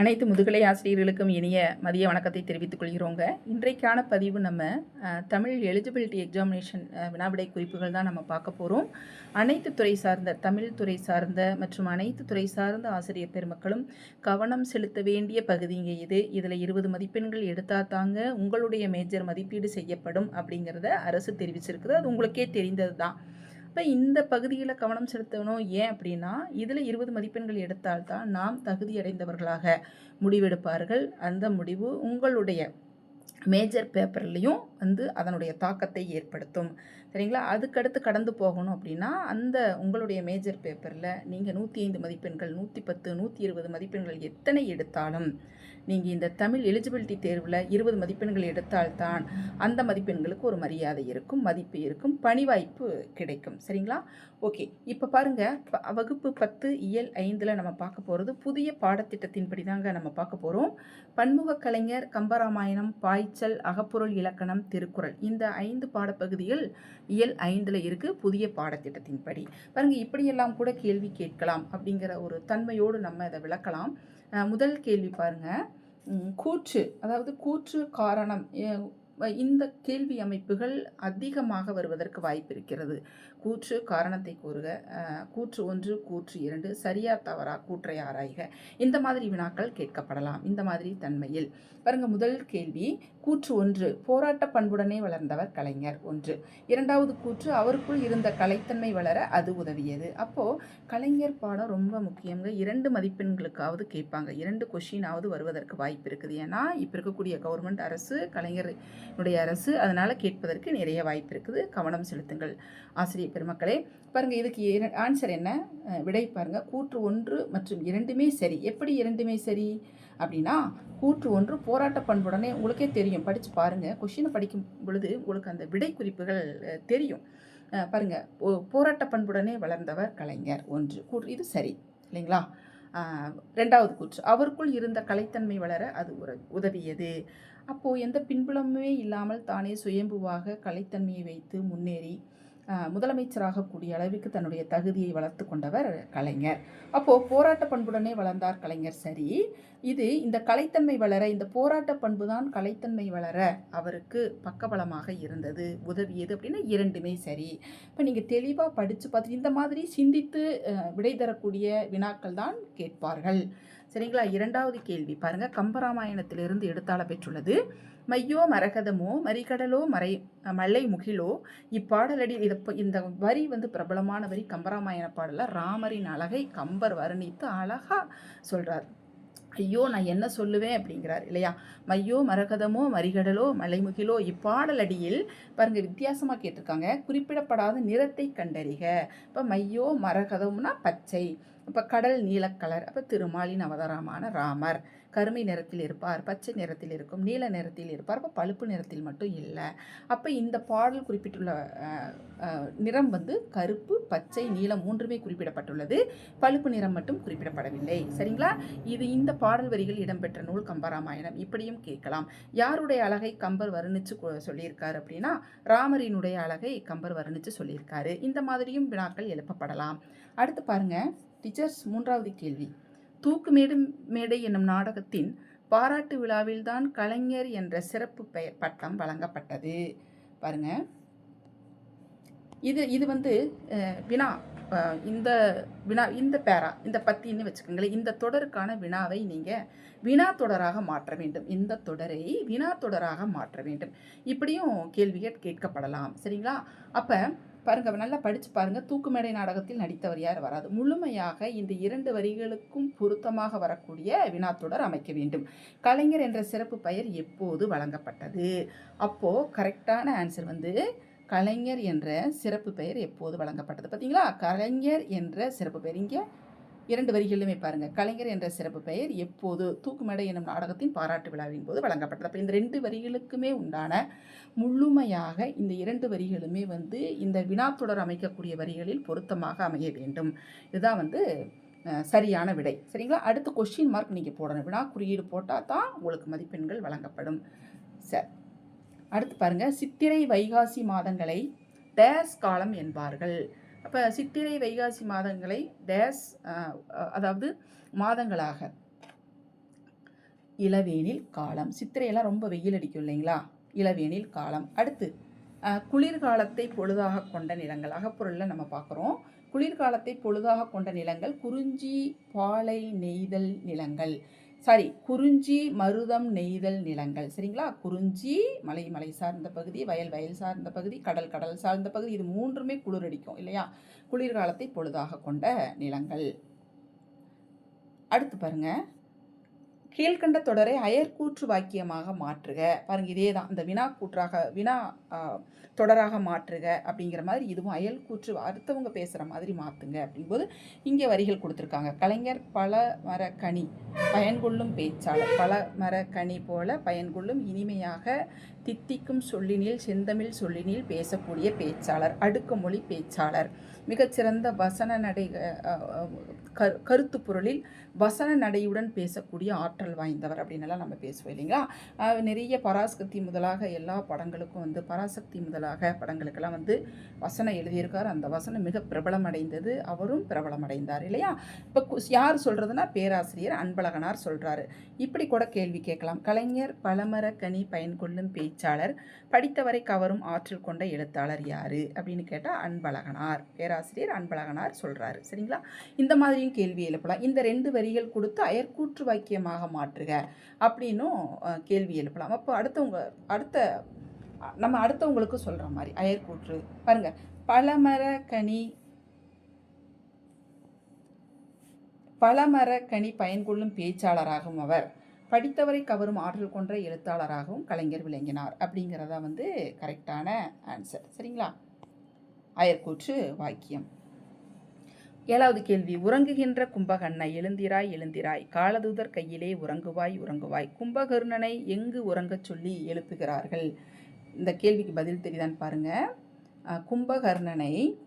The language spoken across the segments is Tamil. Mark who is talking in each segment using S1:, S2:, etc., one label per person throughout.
S1: அனைத்து முதுகலை ஆசிரியர்களுக்கும் இனிய மதிய வணக்கத்தை தெரிவித்துக் கொள்கிறோங்க. இன்றைக்கான பதிவு நம்ம தமிழ் எலிஜிபிலிட்டி எக்ஸாமினேஷன் வினாவிடை குறிப்புகள் தான் நம்ம பார்க்க போகிறோம் அனைத்து துறை சார்ந்த தமிழ் துறை சார்ந்த மற்றும் அனைத்து துறை சார்ந்த ஆசிரியர் பெருமக்களும் கவனம் செலுத்த வேண்டிய பகுதிங்க இது. இதில் இருபது மதிப்பெண்கள் எடுத்தால் தாங்க உங்களுடைய மேஜர் மதிப்பீடு செய்யப்படும் அப்படிங்கிறத அரசு தெரிவிச்சிருக்குது. அது உங்களுக்கே தெரிந்தது தான் இப்போ இந்த பகுதியில் கவனம் செலுத்தணும்? ஏன் அப்படின்னா இதில் இருபது மதிப்பெண்கள் எடுத்தால்தான் நாம் தகுதியடைந்தவர்களாக முடிவெடுப்பார்கள். அந்த முடிவு உங்களுடைய மேஜர் பேப்பர்லேயும் வந்து அதனுடைய தாக்கத்தை ஏற்படுத்தும். சரிங்களா? அதுக்கடுத்து கடந்து போகணும் அப்படின்னா அந்த உங்களுடைய மேஜர் பேப்பரில் நீங்கள் நூற்றி ஐந்து மதிப்பெண்கள் நூற்றி பத்து நூற்றி இருபது மதிப்பெண்கள் எத்தனை எடுத்தாலும் நீங்கள் இந்த தமிழ் எலிஜிபிலிட்டி தேர்வில் இருபது மதிப்பெண்கள் எடுத்தால்தான் அந்த மதிப்பெண்களுக்கு ஒரு மரியாதை இருக்கும் மதிப்பு இருக்கும் பணி வாய்ப்பு கிடைக்கும். சரிங்களா? ஓகே. இப்போ பாருங்கள் வகுப்பு பத்து இயல் ஐந்தில் நம்ம பார்க்க போகிறது புதிய பாடத்திட்டத்தின்படி தாங்க நம்ம பார்க்க போகிறோம் பன்முக கலைஞர் கம்பராமாயணம் பாய்ச்சல் அகப்பொருள் இலக்கணம் திருக்குறள். இந்த ஐந்து பாடப்பகுதிகள் இயல் ஐந்தில் இருக்குது புதிய பாடத்திட்டத்தின்படி. பாருங்கள் இப்படியெல்லாம் கூட கேள்வி கேட்கலாம் அப்படிங்கிற ஒரு தன்மையோடு நம்ம இதை விளக்கலாம். முதல் கேள்வி பாருங்க. கூற்று அதாவது கூற்று காரணம் இந்த கேள்வி அமைப்புகள் அதிகமாக வருவதற்கு வாய்ப்பு இருக்கிறது. கூற்று காரணத்தை கூறுக. கூற்று ஒன்று கூற்று இரண்டு சரியா தவறா கூற்றை ஆராய்க. இந்த மாதிரி வினாக்கள் கேட்கப்படலாம். இந்த மாதிரி தன்மையில். பாருங்க முதல் கேள்வி கூற்று ஒன்று போராட்ட பண்புடனே வளர்ந்தவர் கலைஞர் ஒன்று. இரண்டாவது கூற்று அவருக்குள் இருந்த கலைத்தன்மை வளர அது உதவியது. அப்போ கலைஞர் பாடம் ரொம்ப முக்கியங்க இரண்டு மதிப்பெண்களுக்காவது கேட்பாங்க. இரண்டு கொஷினாவது வருவதற்கு வாய்ப்பு இருக்குது. ஏன்னா இப்போ இருக்கக்கூடிய கவர்மெண்ட் அரசு கலைஞருடைய அரசு அதனால் கேட்பதற்கு நிறைய வாய்ப்பு இருக்குது. கவனம் செலுத்துங்கள். ஆசிரியர் பெருமக்களே பாருங்கள் இதுக்கு ஆன்சர் என்ன? விடை பாருங்கள் கூற்று ஒன்று மற்றும் இரண்டுமே சரி. எப்படி இரண்டுமே சரி? அப்படின்னா கூற்று ஒன்று போராட்ட பண்புடனே உங்களுக்கே தெரியும். படித்து பாருங்கள் கொஷினை படிக்கும் பொழுது உங்களுக்கு அந்த விடை குறிப்புகள் தெரியும். பாருங்கள் போ- போராட்ட பண்புடனே வளர்ந்தவர் கலைஞர் ஒன்று. கூற்று இது சரி. இல்லைங்களா? ரெண்டாவது கூற்று. அவருக்குள் இருந்த கலைத்தன்மை வளர அது உதவியது. அப்போது எந்த பின்புலமுமே இல்லாமல் தானே சுயம்புவாக கலைத்தன்மையை வைத்து முன்னேறி முதலமைச்சராகக்கூடிய முதலமைச்சராக கூடிய தன்னுடைய தகுதியை வளர்த்து கொண்டவர் கலைஞர். அப்போது போராட்ட பண்புடனே வளர்ந்தார் கலைஞர் சரி. இது இந்த கலைத்தன்மை வளர இந்த போராட்ட பண்பு தான் கலைத்தன்மை வளர அவருக்கு பக்கபலமாக இருந்தது உதவியது அப்படின்னா இரண்டுமே சரி. இப்போ நீங்கள் தெளிவாக படித்து பார்த்து இந்த மாதிரி சிந்தித்து விடை தரக்கூடிய வினாக்கள் தான் கேட்பார்கள். சரிங்களா? இரண்டாவது கேள்வி பாருங்கள் கம்பராமாயணத்திலிருந்து எடுத்தாள பெற்றுள்ளது. மையோ மரகதமோ மறிகடலோ மறை மலை முகிலோ இப்பாடலடி இத இந்த வரி வந்து பிரபலமான வரி கம்பராமாயண பாடலில் ராமரின் அழகை கம்பர் வர்ணித்து அழகாக சொல்கிறார் ஐயோ நான் என்ன சொல்லுவேன் அப்படிங்கிறார் இல்லையா? மையோ மரகதமோ மறிகடலோ மலைமுகிலோ இப்பாடலடியில் பாருங்க வித்தியாசமாக கேட்டிருக்காங்க. குறிப்பிடப்படாத நிறத்தை கண்டறிக. இப்போ மையோ மரகதம்னா பச்சை. இப்போ கடல் நீலக்கலர். அப்போ திருமாலின் அவதாரமான ராமர். கருமை நிறத்தில் இருப்பார் பச்சை நிறத்தில் இருக்கும் நீல நிறத்தில் இருப்பார் அப்போ பழுப்பு நிறத்தில் மட்டும் இல்லை. அப்போ இந்த பாடல் குறிப்பிட்டுள்ள நிறம் வந்து கருப்பு பச்சை நீலம் மூன்றுமே குறிப்பிடப்பட்டுள்ளது. பழுப்பு நிறம் மட்டும் குறிப்பிடப்படவில்லை. சரிங்களா? இது இந்த பாடல் வரிகள் இடம்பெற்ற நூல் கம்பராமாயணம். இப்படியும் கேட்கலாம். யாருடைய அழகை கம்பர் வர்ணிச்சு சொல்லியிருக்காரு அப்படின்னா ராமரினுடைய அழகை கம்பர் வர்ணிச்சு சொல்லியிருக்காரு. இந்த மாதிரியும் வினாக்கள் எழுப்பப்படலாம். அடுத்து பாருங்க டீச்சர்ஸ் மூன்றாவது கேள்வி. தூக்குமேடு மேடை என்னும் நாடகத்தின் பாராட்டு விழாவில்தான் கலைஞர் என்ற சிறப்பு பெயர் பட்டம் வழங்கப்பட்டது. பாருங்க. இது இது வந்து வினா இந்த வினா இந்த பேரா இந்த பத்தின்னு வச்சுக்கோங்களேன். இந்த தொடருக்கான வினாவை நீங்கள் வினா தொடராக மாற்ற வேண்டும். இந்த தொடரை வினா தொடராக மாற்ற வேண்டும். இப்படியும் கேள்விகள் கேட்கப்படலாம். சரிங்களா? அப்போ பாருங்க நல்லா படித்து பாருங்க. தூக்குமேடை நாடகத்தில் நடித்தவர் யார்? வராது. முழுமையாக இந்த இரண்டு வரிகளுக்கும் பொருத்தமாக வரக்கூடிய வினாத்தொடர் அமைக்க வேண்டும். கலைஞர் என்ற சிறப்பு பெயர் எப்போது வழங்கப்பட்டது? அப்போது கரெக்டான ஆன்சர் வந்து கலைஞர் என்ற சிறப்பு பெயர் எப்போது வழங்கப்பட்டது? பார்த்தீங்களா? கலைஞர் என்ற சிறப்பு பெயர். இங்கே இரண்டு வரிகளிலுமே பாருங்க. கலைஞர் என்ற சிறப்பு பெயர் எப்போது தூக்குமேடை எனும் நாடகத்தின் பாராட்டு விழாவின் போது வழங்கப்பட்டது. அப்போ இந்த ரெண்டு வரிகளுக்குமே உண்டான முழுமையாக இந்த இரண்டு வரிகளுமே வந்து இந்த வினாத்தொடர் அமைக்கக்கூடிய வரிகளில் பொருத்தமாக அமைய வேண்டும். இதுதான் வந்து சரியான விடை. சரிங்களா? அடுத்து கொஸ்டின் மார்க் நீங்கள் போடணும். வினா குறியீடு போட்டால் தான் உங்களுக்கு மதிப்பெண்கள் வழங்கப்படும். சரி. அடுத்து பாருங்கள் சித்திரை வைகாசி மாதங்களை டேஸ் காலம் என்பார்கள். இப்போ சித்திரை வைகாசி மாதங்களை டேஸ் அதாவது மாதங்களாக. இளவேனில் காலம். சித்திரையெல்லாம் ரொம்ப வெயில் அடிக்கும் இல்லைங்களா? இளவேனில் காலம். அடுத்து குளிர்காலத்தை பொழுதாக கொண்ட நிலங்கள். அகப்பொருளில் நம்ம பார்க்குறோம். குளிர்காலத்தை பொழுதாக கொண்ட நிலங்கள் குறிஞ்சி பாலை நெய்தல் நிலங்கள். சாரி குறிஞ்சி மருதம் நெய்தல் நிலங்கள். சரிங்களா? குறிஞ்சி மலை மலை சார்ந்த பகுதி வயல் வயல் சார்ந்த பகுதி கடல் கடல் சார்ந்த பகுதி இது மூன்றுமே குளிரடிக்கும் இல்லையா? குளிர்காலத்தை பொழுதாக கொண்ட நிலங்கள். அடுத்து பாருங்கள் கீழ்கண்ட தொடரை அயற்கூற்று வாக்கியமாக மாற்றுக. பாருங்க இதே தான் இந்த வினா கூற்றாக வினா தொடராக மாற்றுக அப்படிங்கிற மாதிரி இதுவும் அயல் கூற்று அடுத்தவங்க பேசுகிற மாதிரி மாற்றுங்க அப்படிங்கும்போது இங்கே வரிகள் கொடுத்துருக்காங்க. கலைஞர் பல மர கனி பயன்கொள்ளும் பேச்சாளர். பல மர கனி போல பயன்கொள்ளும் இனிமையாக தித்திக்கும் சொல்லினில் செந்தமிழ் சொல்லினில் பேசக்கூடிய பேச்சாளர் அடுக்குமொழி பேச்சாளர். மிகச்சிறந்த வசன நடை கரு கருத்து பொருளில் வசன நடையுடன் பேசக்கூடிய ஆற்றல் வாய்ந்தவர் அப்படின்னெல்லாம் நம்ம பேசுவோம் இல்லைங்களா? நிறைய பராசக்தி முதலாக எல்லா படங்களுக்கும் வந்து பராசக்தி முதலாக படங்களுக்கெல்லாம் வந்து வசனம் எழுதியிருக்கார். அந்த வசனம் மிக பிரபலமடைந்தது. அவரும் பிரபலம் அடைந்தார் இல்லையா? இப்போ யார் சொல்கிறதுனா பேராசிரியர் அன்பழகனார் சொல்கிறாரு இப்படி கூட கேள்வி கேட்கலாம். கலைஞர் பலமர கனி பயன் கொள்ளும் பேச்சாளர் படித்தவரை கவரும் ஆற்றல் கொண்ட எழுத்தாளர் யாரு? அப்படின்னு கேட்டால் அன்பழகனார். பேராசிரியர் அன்பழகனார் சொல்கிறாரு சரிங்களா? இந்த மாதிரி மாதிரியும் கேள்வி எழுப்பலாம். இந்த ரெண்டு வரிகள் கொடுத்து அயற்கூற்று வாக்கியமாக மாற்றுக அப்படின்னும் கேள்வி எழுப்பலாம். அப்போ அடுத்தவங்க அடுத்த நம்ம அடுத்தவங்களுக்கு சொல்கிற மாதிரி அயற்கூற்று. பாருங்க. பலமர கனி பலமர கனி பயன்கொள்ளும் பேச்சாளராகும் அவர். படித்தவரை கவரும் ஆற்றல் கொன்ற எழுத்தாளராகவும் கலைஞர் விளங்கினார் அப்படிங்கிறதா வந்து கரெக்டான ஆன்சர் சரிங்களா? அயற்கூற்று வாக்கியம். ஏழாவது கேள்வி உறங்குகின்ற கும்பகண்ணை எழுந்திராய் எழுந்திராய். காலதூதர் கையிலே உறங்குவாய் உறங்குவாய். கும்பகர்ணனை எங்கு உறங்கச் சொல்லி எழுப்புகிறார்கள்? இந்த கேள்விக்கு பதில் தெரியுதான்னு பாருங்க. கும்பகர்ணனை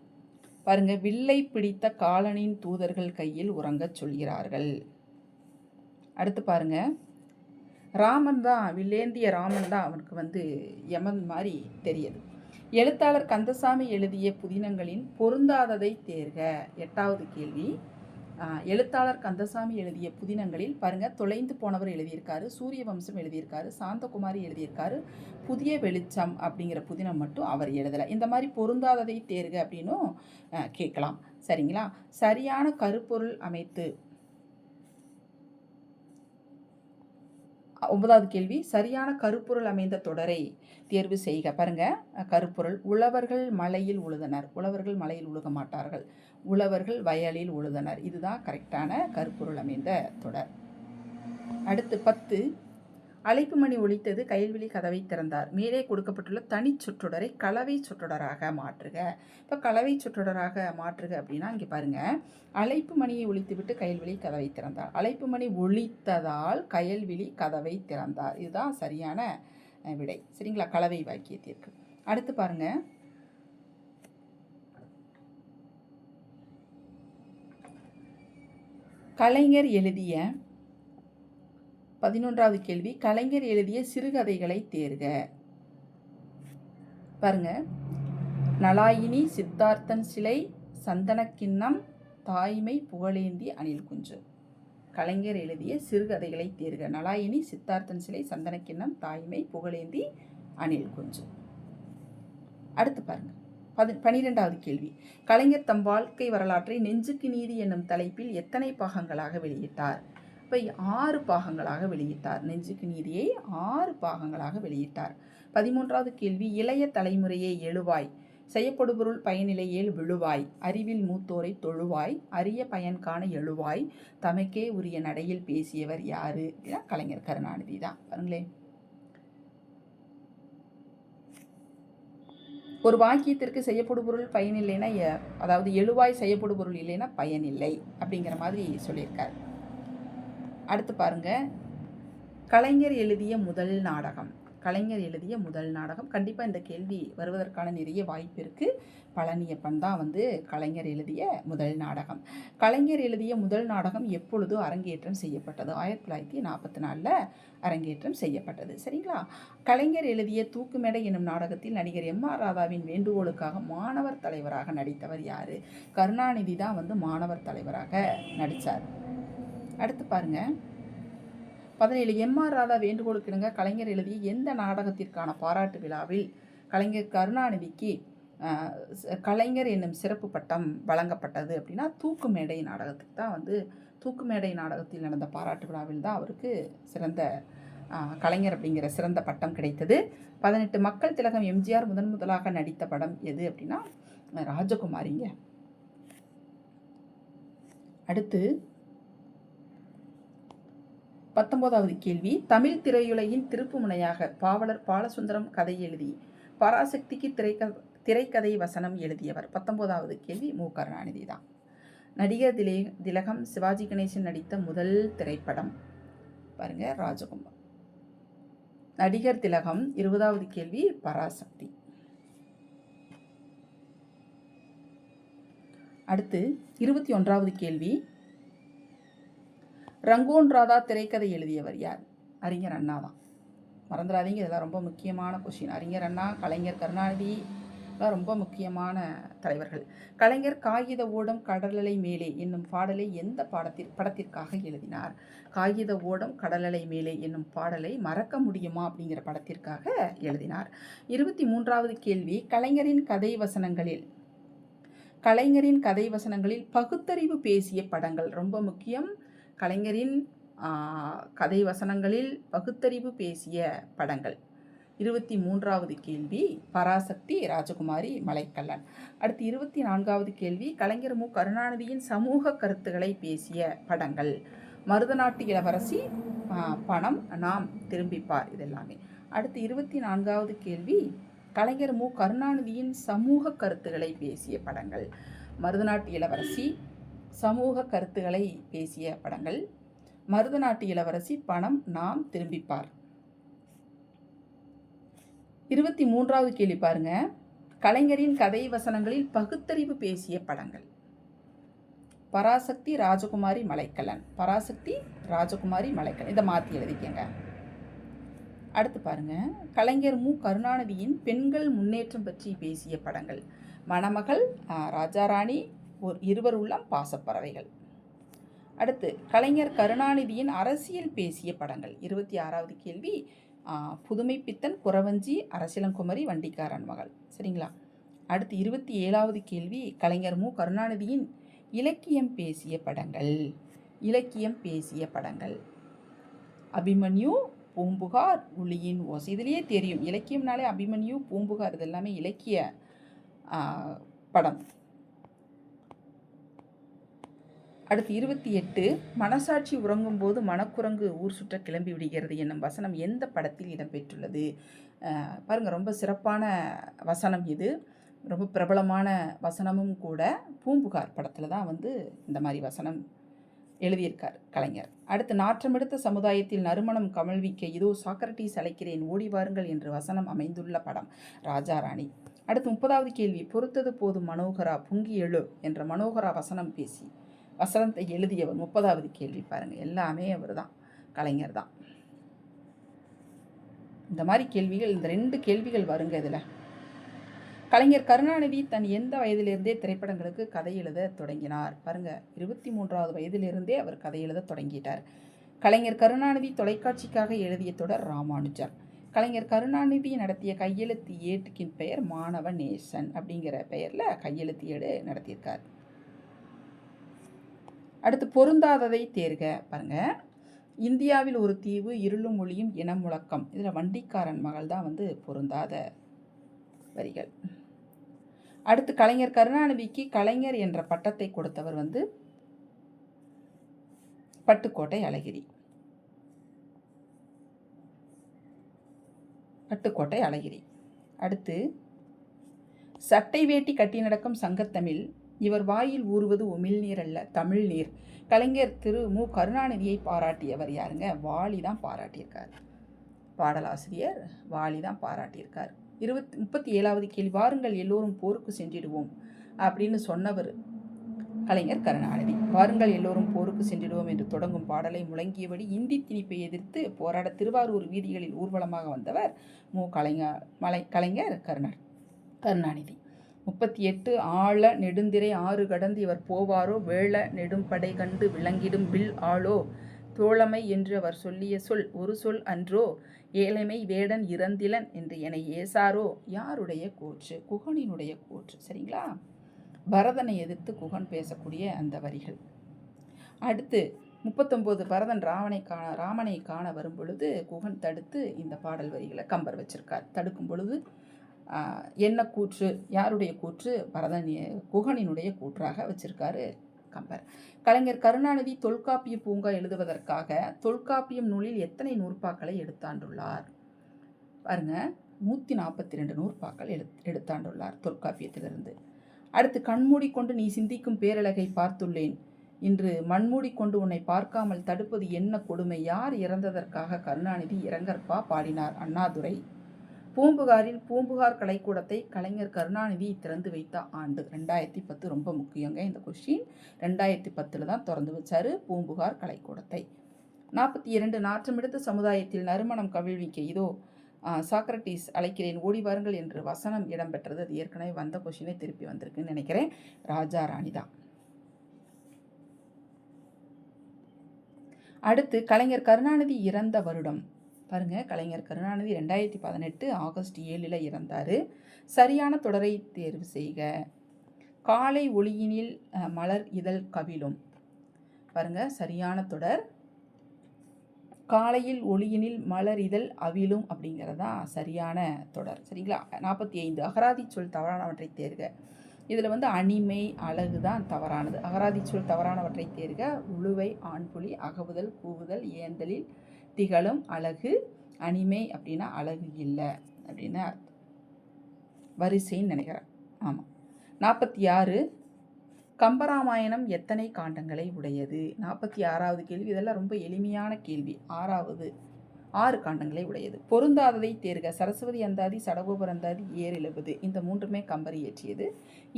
S1: பாருங்க வில்லை பிடித்த காலனின் தூதர்கள் கையில் உறங்கச் சொல்கிறார்கள். அடுத்து பாருங்க. ராமன் தான் வில்லேந்திய ராமன் தான் அவனுக்கு வந்து யமன் மாதிரி தெரியுது எழுத்தாளர் கந்தசாமி எழுதிய புதினங்களின் பொருந்தாததை தேர்க. எட்டாவது கேள்வி. எழுத்தாளர் கந்தசாமி எழுதிய புதினங்களில் பாருங்க தொலைந்து போனவர் எழுதியிருக்காரு சூரிய வம்சம் எழுதியிருக்காரு சாந்தகுமாரி எழுதியிருக்காரு புதிய வெளிச்சம் அப்படிங்கிற புதினம் மட்டும் அவர் எழுதலை. இந்த மாதிரி பொருந்தாததை தேர்க அப்படின்னும் கேட்கலாம். சரிங்களா? சரியான கருப்பொருள் அமைத்து ஒன்பதாவது கேள்வி சரியான கருப்பொருள் அமைந்த தொடரை தேர்வு செய்க. பாருங்க கருப்பொருள். உழவர்கள் மலையில் உழுதனர். உழவர்கள் மலையில் உழுக மாட்டார்கள். உழவர்கள் வயலில் உழுதனர். இதுதான் கரெக்டான கருப்பொருள் அமைந்த தொடர். அடுத்து பத்து அழைப்பு மணி ஒழித்தது கயல்விழி கதவை திறந்தார். மேலே கொடுக்கப்பட்டுள்ள தனி சொற்றொடரை கலவை சொற்றொடராக மாற்றுக. இப்போ கலவை சொற்றொடராக மாற்றுக அப்படின்னா இங்கே பாருங்க. அழைப்பு மணியை ஒழித்துவிட்டு கயல்விழி கதவை திறந்தார். அழைப்பு மணி ஒழித்ததால் கயல்விழி கதவை திறந்தார். இதுதான் சரியான விடை. சரிங்களா? கலவை வாக்கியத்திற்கு. அடுத்து பாருங்க. கலைஞர் எழுதிய பதினொன்றாவது கேள்வி கலைஞர் எழுதிய சிறுகதைகளை தேர்க. பாருங்க. நலாயினி சித்தார்த்தன் சிலை சந்தனக்கிண்ணம் தாய்மை புகழேந்தி அணில் குஞ்சு. கலைஞர் எழுதிய சிறுகதைகளை தேர்க. நலாயினி சித்தார்த்தன் சிலை சந்தனக்கிண்ணம் தாய்மை புகழேந்தி அணில் குஞ்சு. அடுத்து பாருங்க. பதி பனிரெண்டாவது கேள்வி. கலைஞர் தம் வாழ்க்கை வரலாற்றை நெஞ்சுக்கு நீதி என்னும் தலைப்பில் எத்தனை பாகங்களாக வெளியிட்டார்? இப்போ ஆறு பாகங்களாக வெளியிட்டார். நெஞ்சுக்கு நீதியை ஆறு பாகங்களாக வெளியிட்டார். பதிமூன்றாவது கேள்வி இளைய தலைமுறையே எழுவாய். செய்யப்படுபொருள் பயனிலையில் விழுவாய். அறிவில் மூத்தோரை தொழுவாய். அரிய பயன் காண எழுவாய். தமக்கே உரிய நடையில் பேசியவர் யாரு? கலைஞர் கருணாநிதி தான். பாருங்களேன் ஒரு வாக்கியத்திற்கு செய்யப்படும் பொருள் எ- அதாவது எழுவாய் செய்யப்படும் பொருள் இல்லைன்னா பயனில்லை அப்படிங்கிற மாதிரி சொல்லியிருக்கார். அடுத்து பாருங்க. கலைஞர் எழுதிய முதல் நாடகம். கலைஞர் எழுதிய முதல் நாடகம். கண்டிப்பாக இந்த கேள்வி வருவதற்கான நிறைய வாய்ப்பு இருக்குது பழனியப்பன் தான் வந்து கலைஞர் எழுதிய முதல் நாடகம். கலைஞர் எழுதிய முதல் நாடகம் எப்பொழுது அரங்கேற்றம் செய்யப்பட்டது? ஆயிரத்தி தொள்ளாயிரத்தி நாற்பத்தி நாலில் அரங்கேற்றம் செய்யப்பட்டது. சரிங்களா? கலைஞர் எழுதிய தூக்குமேடை என்னும் நாடகத்தில் நடிகர் எம் ஆர் ராதாவின் வேண்டுகோளுக்காக மாணவர் தலைவராக நடித்தவர் யார்? கருணாநிதி தான் வந்து மாணவர் தலைவராக நடித்தார் அடுத்து பாருங்க. பதினேழு எம்ஆர் ராதா வேண்டுகோளுக்கிணங்க கலைஞர் எழுதிய எந்த நாடகத்திற்கான பாராட்டு விழாவில் கலைஞர் கருணாநிதிக்கு கலைஞர் என்னும் சிறப்பு பட்டம் வழங்கப்பட்டது அப்படின்னா தூக்கு மேடை நாடகத்துக்கு தான் வந்து தூக்கு மேடை நாடகத்தில் நடந்த பாராட்டு விழாவில் தான் அவருக்கு சிறந்த கலைஞர் அப்படிங்கிற சிறந்த பட்டம் கிடைத்தது. பதினெட்டு மக்கள் திலகம் எம்ஜிஆர் முதன் முதலாக நடித்த படம் எது அப்படின்னா ராஜகுமாரிங்க. அடுத்து பத்தொன்பதாவது கேள்வி. தமிழ் திரையுலகின் திருப்புமுனையாக பாவலர் பாலசுந்தரம் கதை எழுதி பராசக்திக்கு திரைக்க திரைக்கதை வசனம் எழுதியவர். பத்தொன்பதாவது கேள்வி. மு. கருணாநிதி தான் நடிகர் திலே திலகம் சிவாஜி கணேசன் நடித்த முதல் திரைப்படம். பாருங்க ராஜகுமார் நடிகர் திலகம் இருபதாவது கேள்வி. பராசக்தி. அடுத்து இருபத்தி ஒன்றாவது கேள்வி. ரங்கோன் ராதா திரைக்கதை எழுதியவர் யார்? அறிஞர் அண்ணா தான். மறந்துடாதீங்க இதெல்லாம் ரொம்ப முக்கியமான கொஷின் அறிஞர் அண்ணா கலைஞர் கருணாநிதி ரொம்ப முக்கியமான தலைவர்கள். கலைஞர் காகித ஓடம் கடலலை மேலே என்னும் பாடலை எந்த பாடத்திற் படத்திற்காக எழுதினார்? காகித ஓடம் கடலலை மேலே என்னும் பாடலை மறக்க முடியுமா அப்படிங்கிற படத்திற்காக எழுதினார். இருபத்தி மூன்றாவது கேள்வி கலைஞரின் கதை வசனங்களில். கலைஞரின் கதை வசனங்களில் பகுத்தறிவு பேசிய படங்கள் ரொம்ப முக்கியம். கலைஞரின் கதை வசனங்களில் பகுத்தறிவு பேசிய படங்கள். இருபத்தி மூன்றாவது கேள்வி பராசக்தி ராஜகுமாரி மலைக்கல்லன். அடுத்து இருபத்தி நான்காவது கேள்வி கலைஞர் மு. கருணாநிதியின் சமூக கருத்துக்களை பேசிய படங்கள். மருதநாட்டு இளவரசி பணம் நாம் திரும்பிப்பார் இதெல்லாமே. அடுத்து இருபத்தி நான்காவது கேள்வி கலைஞர் மு. கருணாநிதியின் சமூக கருத்துக்களை பேசிய படங்கள். மருதநாட்டு இளவரசி சமூக கருத்துக்களை பேசிய படங்கள். மருதநாட்டு இளவரசி பணம் நாம் திரும்பிப்பார். இருபத்தி மூன்றாவது கேள்வி பாருங்க. கலைஞரின் கதை வசனங்களில் பகுத்தறிவு பேசிய படங்கள். பராசக்தி ராஜகுமாரி மலைக்கலன். பராசக்தி ராஜகுமாரி மலைக்கலன். இதை மாற்றி எழுதிக்கங்க. அடுத்து பாருங்க. கலைஞர் மு. கருணாநிதியின் பெண்கள் முன்னேற்றம் பற்றி பேசிய படங்கள். மணமகள் ராஜாராணி ஒரு இருவர் உள்ளம் பாசப்பறவைகள். அடுத்து கலைஞர் கருணாநிதியின் அரசியல் பேசிய படங்கள். இருபத்தி ஆறாவது கேள்வி புதுமை பித்தன் குறவஞ்சி அரசியலங்குமரி வண்டிக்காரன் மகள். சரிங்களா? அடுத்து இருபத்தி ஏழாவது கேள்வி கலைஞர் மு. கருணாநிதியின் இலக்கியம் பேசிய படங்கள். இலக்கியம் பேசிய படங்கள். அபிமன்யு பூம்புகார் ஒளியின் ஓசை. இதுலேயே தெரியும். இலக்கியம்னாலே அபிமன்யு பூம்புகார் இது எல்லாமே இலக்கிய படம். அடுத்து இருபத்தி எட்டு மனசாட்சி உறங்கும் போது மனக்குரங்கு ஊர் சுற்ற கிளம்பி விடுகிறது என்னும் வசனம் எந்த படத்தில் இடம்பெற்றுள்ளது? பாருங்கள் ரொம்ப சிறப்பான வசனம் இது. ரொம்ப பிரபலமான வசனமும் கூட பூம்புகார் படத்தில் தான் வந்து இந்த மாதிரி வசனம் எழுதியிருக்கார் கலைஞர். அடுத்து நாற்றமெடுத்த சமுதாயத்தில் நறுமணம் கமழ்விக்க இதோ சாக்ரட்டீஸ் அழைக்கிறேன் ஓடி வாருங்கள் என்று வசனம் அமைந்துள்ள படம் ராஜாராணி அடுத்து முப்பதாவது கேள்வி பொறுத்தது போதும் மனோகரா பொங்கி எழு என்ற மனோகரா வசனம் பேசி. வசனத்தை எழுதியவர் முப்பதாவது கேள்வி பாருங்கள் எல்லாமே அவர் தான் கலைஞர் தான். இந்த மாதிரி கேள்விகள் இந்த ரெண்டு கேள்விகள் வருங்க இதில். கலைஞர் கருணாநிதி தன் எந்த வயதிலிருந்தே திரைப்படங்களுக்கு கதை எழுத தொடங்கினார். பாருங்க இருபத்தி மூன்றாவது வயதிலிருந்தே அவர் கதை எழுத தொடங்கிட்டார். கலைஞர் கருணாநிதி தொலைக்காட்சிக்காக எழுதிய தொடர் ராமானுஜர். கலைஞர் கருணாநிதி நடத்திய கையெழுத்து ஏட்டுக்கின் பெயர் மாணவ நேசன் அப்படிங்கிற பெயரில் கையெழுத்து ஏடு நடத்தியிருக்கார். அடுத்து பொருந்தாததை தேர்க பாருங்க. இந்தியாவில் ஒரு தீவு இருளும் மொழியும் இனம் முழக்கம். இதில் வண்டிக்காரன் மகள் தான் வந்து பொருந்தாத வரிகள். அடுத்து கலைஞர் கருணாநிதிக்கு கலைஞர் என்ற பட்டத்தை கொடுத்தவர் வந்து பட்டுக்கோட்டை அழகிரி. பட்டுக்கோட்டை அழகிரி. அடுத்து சட்டை வேட்டி கட்டி நடக்கும் சங்கத்தமிழ் இவர் வாயில் ஊறுவது உமிழ்நீர் அல்ல தமிழ் நீர். கலைஞர் திரு மு. கருணாநிதியை பாராட்டியவர் யாருங்க? வாலி தான் பாராட்டியிருக்கார். பாடலாசிரியர் வாலி தான் பாராட்டியிருக்கார். இருபத்தி முப்பத்தி ஏழாவது கேள்வி வாருங்கள் எல்லோரும் போருக்கு சென்றிடுவோம் அப்படின்னு சொன்னவர் கலைஞர் கருணாநிதி. வாருங்கள் எல்லோரும் போருக்கு சென்றிடுவோம் என்று தொடங்கும் பாடலை முழங்கியபடி இந்தி திணிப்பை எதிர்த்து போராட திருவாரூர் வீதிகளில் ஊர்வலமாக வந்தவர் மு. கலைஞர் மலை கலைஞர் கருணா கருணாநிதி. முப்பத்தி எட்டு ஆழ நெடுந்திரை ஆறு கடந்து இவர் போவாரோ? வேள நெடும்படை கண்டு விளங்கிடும் வில் ஆளோ? தோழமை என்று அவர் சொல்லிய சொல் ஒரு சொல் அன்றோ? ஏழைமை வேடன் இறந்திலன் என்று என்னை ஏசாரோ? யாருடைய கூற்று? குகனினுடைய கூற்று. சரிங்களா? பரதனை எதிர்த்து குகன் பேசக்கூடிய அந்த வரிகள். அடுத்து முப்பத்தொம்போது பரதன் ராவனை காண ராமனை காண வரும் பொழுது குகன் தடுத்து இந்த பாடல் வரிகளை கம்பர் வச்சிருக்கார். தடுக்கும் பொழுது என்ன கூற்று யாருடைய கூற்று? பரதன் குகனினுடைய கூற்றாக வச்சிருக்காரு கம்பர். கலைஞர் கருணாநிதி தொல்காப்பிய பூங்கா எழுதுவதற்காக தொல்காப்பியம் நூலில் எத்தனை நூற்பாக்களை எடுத்தாண்டுள்ளார்? பாருங்க நூற்றி நாற்பத்தி ரெண்டு நூற்பாக்கள் எடு எடுத்தாண்டுள்ளார் தொல்காப்பியத்திலிருந்து. அடுத்து கண்மூடி கொண்டு நீ சிந்திக்கும் பேரழகை பார்த்துள்ளேன். இன்று மண்மூடி கொண்டு உன்னை பார்க்காமல் தடுப்பது என்ன கொடுமை? யார் இறந்ததற்காக கருணாநிதி இரங்கற்பா பாடினார் அண்ணாதுரை? பூம்புகாரில் பூம்புகார் கலைக்கூடத்தை கலைஞர் கருணாநிதி திறந்து வைத்த ஆண்டு ரெண்டாயிரத்தி பத்து ரொம்ப முக்கியங்க இந்த கொஷின் ரெண்டாயிரத்தி பத்தில் தான் திறந்து வச்சாரு பூம்புகார் கலைக்கூடத்தை. நாற்பத்தி இரண்டு நாற்றமெடுத்த சமுதாயத்தில் நறுமணம் கவிழ்விக்க இதோ சாக்ரட்டிஸ் அழைக்கிறேன் ஓடி வாருங்கள் என்று வசனம் இடம்பெற்றது. அது ஏற்கனவே வந்த கொஷினே திருப்பி வந்திருக்குன்னு நினைக்கிறேன். ராஜா ராணி தான். அடுத்து கலைஞர் கருணாநிதி இறந்த வருடம். பாருங்க கலைஞர் கருணாநிதி ரெண்டாயிரத்தி பதினெட்டு ஆகஸ்ட் ஏழில் இறந்தார். சரியான தொடரை தேர்வு செய்க. காலை ஒளியினில் மலர் இதழ் கவிழும். பாருங்க சரியான தொடர். காலையில் ஒளியினில் மலர் இதழ் அவிழும் அப்படிங்கிறதா சரியான தொடர். சரிங்களா? நாற்பத்தி ஐந்து அகராதி சொல் தவறானவற்றை தேர்க. இதில் வந்து அணிமை அழகு தான் தவறானது. அகராதி சொல் தவறானவற்றை தேர்க. உழுவை ஆண்புலி அகவுதல் கூவுதல் ஏந்தலில் திகழும் அழகு அனிமை அப்படின்னா அழகு இல்லை அப்படின்னு வரிசைன்னு நினைக்கிறேன். ஆமாம் நாற்பத்தி ஆறு கம்பராமாயணம் எத்தனை காண்டங்களை உடையது? நாற்பத்தி ஆறாவது கேள்வி. இதெல்லாம் ரொம்ப எளிமையான கேள்வி. ஆறாவது ஆறு காண்டங்களை உடையது. பொருந்தாததை தேர்க. சரஸ்வதி அந்தாதி சடகோபர் அந்தாதி ஏர் எழுபது. இந்த மூன்றுமே கம்பரி இயற்றியது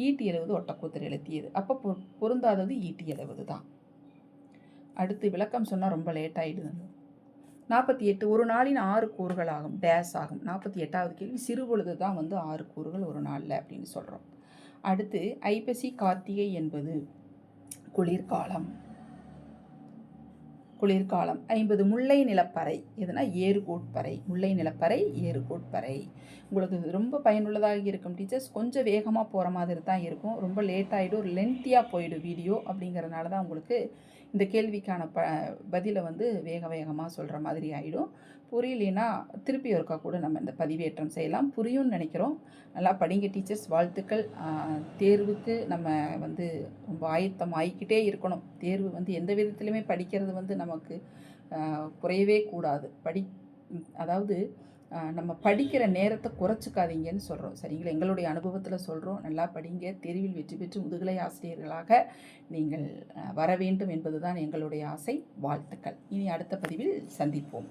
S1: ஈட்டி எழுவது ஒட்டக்கூத்தர் எழுத்தியது. அப்போ பொ பொருந்தாதது ஈட்டி எழுவது தான் அடுத்து விளக்கம் சொன்னால் ரொம்ப லேட் ஆகிடுது நாற்பத்தி எட்டு ஒரு நாளின் ஆறு கூறுகள் ஆகும் டேஸ் ஆகும். நாற்பத்தி எட்டாவது கேள்வி சிறுபொழுது தான் வந்து ஆறு கூறுகள் ஒரு நாளில் அப்படின்னு சொல்கிறோம் அடுத்து ஐப்பசி கார்த்திகை என்பது குளிர்காலம். குளிர்காலம். ஐம்பது முல்லை நிலப்பறை. எதுனா ஏறுகோட்பறை முல்லை நிலப்பறை ஏறுகோட்பறை உங்களுக்கு ரொம்ப பயனுள்ளதாக இருக்கும் டீச்சர்ஸ். கொஞ்சம் வேகமாக போகிற மாதிரி தான் இருக்கும். ரொம்ப லேட் ஆகிடும் ஒரு லென்த்தியாக போயிடும் வீடியோ அப்படிங்கிறதுனால தான் உங்களுக்கு இந்த கேள்விக்கான ப பதிலை வந்து வேக வேகமாக சொல்கிற மாதிரி ஆகிடும் புரியலைன்னா திருப்பி ஒருக்கா கூட நம்ம இந்த பதிவேற்றம் செய்யலாம். புரியும்னு நினைக்கிறோம். நல்லா படிங்க டீச்சர்ஸ். வாழ்த்துக்கள். தேர்வுக்கு நம்ம வந்து ரொம்ப ஆயத்தம் ஆகிக்கிட்டே இருக்கணும். தேர்வு வந்து எந்த விதத்துலையுமே படிக்கிறது வந்து நமக்கு குறையவே கூடாது. படி அதாவது நம்ம படிக்கிற நேரத்தை குறைச்சிக்காதீங்கன்னு சொல்கிறோம் சரிங்களா? எங்களுடைய அனுபவத்தில் சொல்கிறோம் நல்லா படிங்க. தேர்வில் வெற்றி பெற்று முதுகலை ஆசிரியர்களாக நீங்கள் வர வேண்டும் என்பதுதான் எங்களுடைய ஆசை. வாழ்த்துக்கள். இனி அடுத்த பதிவில் சந்திப்போம்.